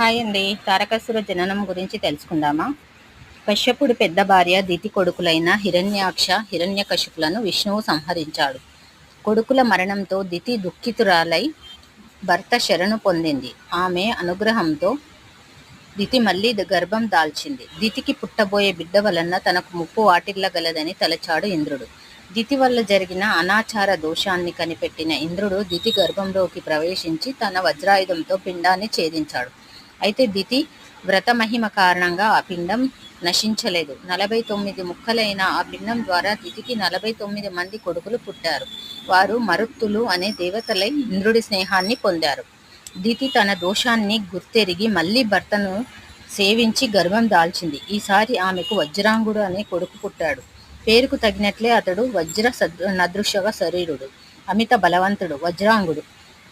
Hi అండి. తారకాసుర జననం గురించి తెలుసుకుందామా? కశ్యపుడు పెద్ద భార్య దితి కొడుకులైన హిరణ్యాక్ష హిరణ్యకశిపులను విష్ణువు సంహరించాడు. కొడుకుల మరణంతో దితి దుఃఖితురాలై భర్త శరణు పొందింది. ఆమె అనుగ్రహంతో దితి మళ్ళీ గర్భం దాల్చింది. దితికి పుట్టబోయే బిడ్డ వలన తనకు ముప్పు వాటిల్లగలదని తలచాడు ఇంద్రుడు. దితి వల్ల జరిగిన అనాచార దోషాన్ని కనిపెట్టిన ఇంద్రుడు దితి గర్భంలోకి ప్రవేశించి తన వజ్రాయుధంతో పిండాన్ని ఛేదించాడు. అయితే దితి వ్రతమహిమ కారణంగా ఆ పిండం నశించలేదు. నలభై తొమ్మిది ముక్కలైన ఆ పిండం ద్వారా దితికి నలభై తొమ్మిది మంది కొడుకులు పుట్టారు. వారు మరుత్తులు అనే దేవతలై ఇంద్రుడి స్నేహాన్ని పొందారు. దితి తన దోషాన్ని గుర్తెరిగి మళ్ళీ భర్తను సేవించి గర్భం దాల్చింది. ఈసారి ఆమెకు వజ్రాంగుడు అనే కొడుకు పుట్టాడు. పేరుకు తగినట్లే అతడు వజ్ర నదృశ్యగా శరీరుడు అమిత బలవంతుడు వజ్రాంగుడు.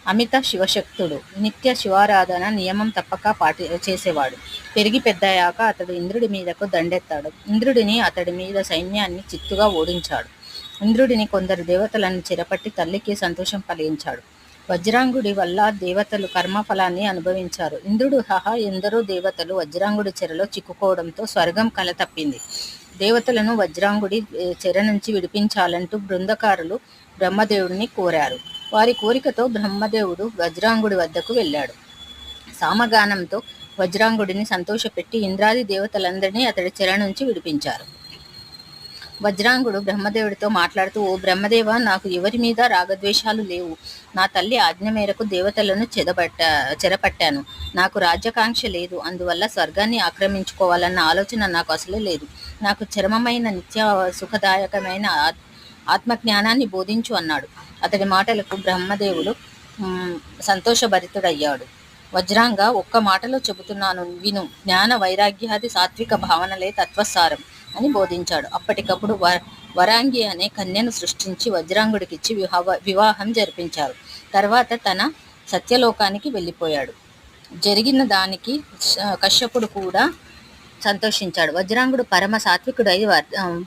అమిత శివశక్తుడు. నిత్య శివారాధన నియమం తప్పక పాటి చేసేవాడు. పెరిగి పెద్దయ్యాక అతడు ఇంద్రుడి మీదకు దండెత్తాడు. ఇంద్రుడిని అతడి మీద సైన్యాన్ని చిత్తుగా ఓడించాడు. ఇంద్రుడిని కొందరు దేవతలను చెరపట్టి తల్లికి సంతోషం కలిగించాడు. వజ్రాంగుడి వల్ల దేవతలు కర్మఫలాన్ని అనుభవించారు. ఇంద్రుడు సహా ఎందరో దేవతలు వజ్రాంగుడి చెరలో చిక్కుకోవడంతో స్వర్గం కల తప్పింది దేవతలను వజ్రాంగుడి చెర నుంచి విడిపించాలంటూ బృందకారులు బ్రహ్మదేవుడిని కోరారు. వారి కోరికతో బ్రహ్మదేవుడు వజ్రాంగుడి వద్దకు వెళ్ళాడు. సామగానంతో వజ్రాంగుడిని సంతోషపెట్టి ఇంద్రాది దేవతలందరినీ అతడి చెర నుంచి విడిపించారు. వజ్రాంగుడు బ్రహ్మదేవుడితో మాట్లాడుతూ ఓ బ్రహ్మదేవ నాకు ఎవరి మీద రాగద్వేషాలు లేవు. నా తల్లి ఆజ్ఞ మేరకు దేవతలను చెదబట్ట చెరపట్టాను. నాకు రాజ్యకాంక్ష లేదు. అందువల్ల స్వర్గాన్ని ఆక్రమించుకోవాలన్న ఆలోచన నాకు అసలు లేదు. నాకు చరమమైన నిత్య సుఖదాయకమైన ఆత్మజ్ఞానాన్ని బోధించు అన్నాడు. అతడి మాటలకు బ్రహ్మదేవుడు సంతోషభరితుడయ్యాడు. వజ్రాంగ ఒక్క మాటలో చెబుతున్నాను విను జ్ఞాన వైరాగ్యాది సాత్విక భావనలే తత్వసారం అని బోధించాడు. అప్పటికప్పుడు వరాంగి అనే కన్యను సృష్టించి వజ్రాంగుడికిచ్చి వివాహ వివాహం జరిపించారు. తర్వాత తన సత్యలోకానికి వెళ్ళిపోయాడు. జరిగిన దానికి కశ్యపుడు కూడా సంతోషించాడు. వజ్రాంగుడు పరమ సాత్వికుడై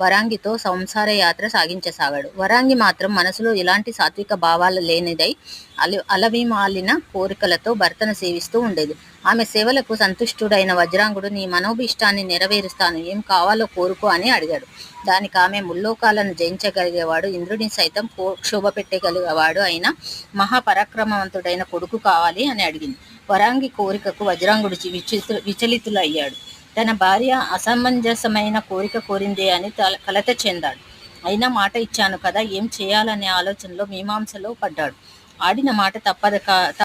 వరాంగితో సంసార యాత్ర సాగించసాగాడు. వరాంగి మాత్రం మనసులో ఎలాంటి సాత్విక భావాలు లేనిదై అలి అలవిమాలిన కోరికలతో భర్తను సేవిస్తూ ఉండేది. ఆమె సేవలకు సంతుష్టుడైన వజ్రాంగుడు నీ మనోభిష్టాన్ని నెరవేరుస్తాను ఏం కావాలో కోరుకో అని అడిగాడు. దానికి ఆమె ముల్లోకాలను జయించగలిగేవాడు ఇంద్రుడిని సైతం క్షోభ పెట్టగలిగేవాడు అయిన మహాపరాక్రమవంతుడైన కొడుకు కావాలి అని అడిగింది. వరాంగి కోరికకు వజ్రాంగుడు విచిత్ర విచలితులయ్యాడు. తన భార్య అసమంజసమైన కోరిక కోరిందే అని కలత చెందాడు. అయినా మాట ఇచ్చాను కదా ఏం చేయాలనే ఆలోచనలో మీమాంసలో పడ్డాడు. ఆడిన మాట తప్పదు